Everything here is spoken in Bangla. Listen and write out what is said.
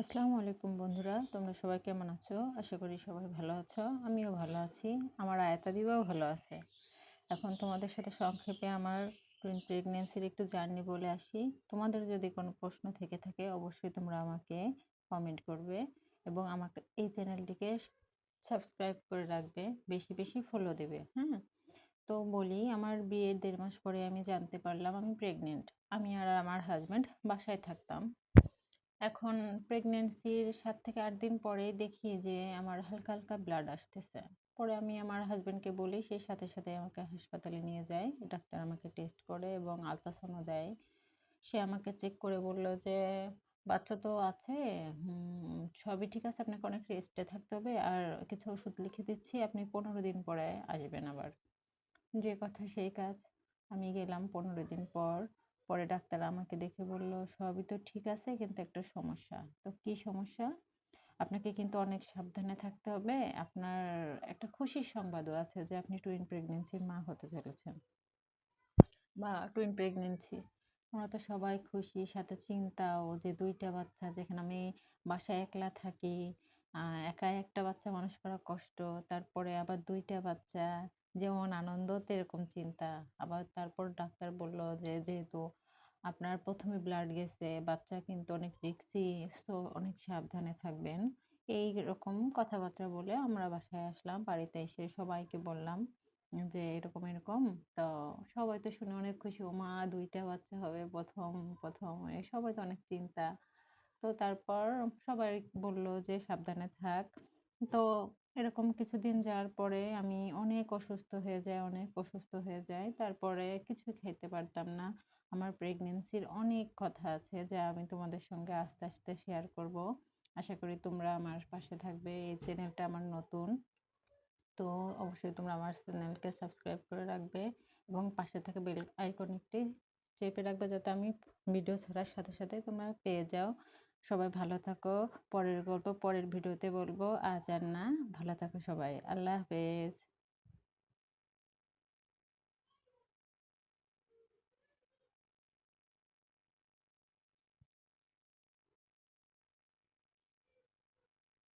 আসসালামু আলাইকুম বন্ধুরা, তোমরা সবাই কেমন আছো? আশা করি সবাই ভালো আছো, আমিও ভালো আছি, আমার আয়তা দিবাও ভালো আছে। এখন তোমাদের সাথে সংক্ষেপে আমার প্রেগনেন্সির একটু জার্নি বলে আসি। তোমাদের যদি কোনো প্রশ্ন থেকে থাকে, অবশ্যই তোমরা আমাকে কমেন্ট করবে এবং আমাকে এই চ্যানেলটিকে সাবস্ক্রাইব করে রাখবে, বেশি বেশি ফলো দেবে হ্যাঁ তো বলি, আমার বিয়ের দেড় মাস পরে আমি জানতে পারলাম আমি প্রেগনেন্ট আমি আর আমার হাজব্যান্ড বাসায় থাকতাম। এখন প্রেগনেন্সির সাত থেকে আট দিন পরে দেখি যে আমার হালকা হালকা ব্লাড আসতেছে। পরে আমি আমার হাজব্যান্ডকে বলি সেই সাথে সাথে আমাকে হাসপাতালে নিয়ে যায়, ডাক্তার আমাকে টেস্ট করে এবং আলট্রাসাউন্ডও দেয়। সে আমাকে চেক করে বলল যে, বাচ্চা তো আছে সবই ঠিক আছে, আপনাকে অনেক রেস্টে থাকতে হবে আর কিছু ওষুধ লিখে দিচ্ছি, আপনি পনেরো দিন পরে আসবেন আবার। যে কথা, সেই কাজ। আমি গেলাম পনেরো দিন পর। পরে ডাক্তার আমাকে দেখে বলল, সবই তো ঠিক আছে, কিন্তু একটা সমস্যা। তো কি সমস্যা? আপনাকে কিন্তু অনেক সাবধানে থাকতে হবে। আপনার একটা খুশির সংবাদও আছে যে আপনি টুইন প্রেগনেন্সির মা হতে চলেছেন। বা টুইন প্রেগনেন্সি আমরা তো সবাই খুশি, সাথে চিন্তাও যে দুইটা বাচ্চা, যেখানে আমি বাসায় একলা থাকি একা একটা বাচ্চা, মানুষ করা কষ্ট, তারপরে আবার দুইটা বাচ্চা। যেমন আনন্দ এরকম চিন্তা। আবার তারপর ডাক্তার বলল যে, যেহেতু আপনার প্রথমে ব্লাড গেছে, বাচ্চা কিন্তু অনেক রিক্সি সো অনেক সাবধানে থাকবেন। এই রকম কথাবার্তা বলে আমরা বাসায় আসলাম, বাড়িতে এসে সবাইকে বললাম যে, এরকম এরকম। তো সবাই তো শুনে অনেক খুশি ও মা দুইটা বাচ্চা হবে, প্রথম প্রথম। সবাই তো অনেক চিন্তা। তো তারপর সবাই বলল যে, সাবধানে থাক। তো এরকম কিছুদিন যাওয়ার পরে আমি অনেক অসুস্থ হয়ে যাই, অনেক অসুস্থ হয়ে যাই। তারপরে কিছুই খেতে পারতাম না। আমার প্রেগনেন্সির অনেক কথা আছে যা আমি তোমাদের সঙ্গে আস্তে আস্তে শেয়ার করব। আশা করি তোমরা আমার পাশে থাকবে। এই চ্যানেলটা আমার নতুন। তো অবশ্যই তোমরা আমার চ্যানেলকে সাবস্ক্রাইব করে রাখবে এবং পাশে থাকা বেল আইকনটি চেপে রাখবে যাতে আমি ভিডিও ছাড়ার সাথে সাথে তোমরা পেয়ে যাও। সবাই ভালো থাকো। পরের গল্প পরের ভিডিওতে বলব। আজ আর না, ভালো থাকো সবাই। আল্লাহ হাফেজ।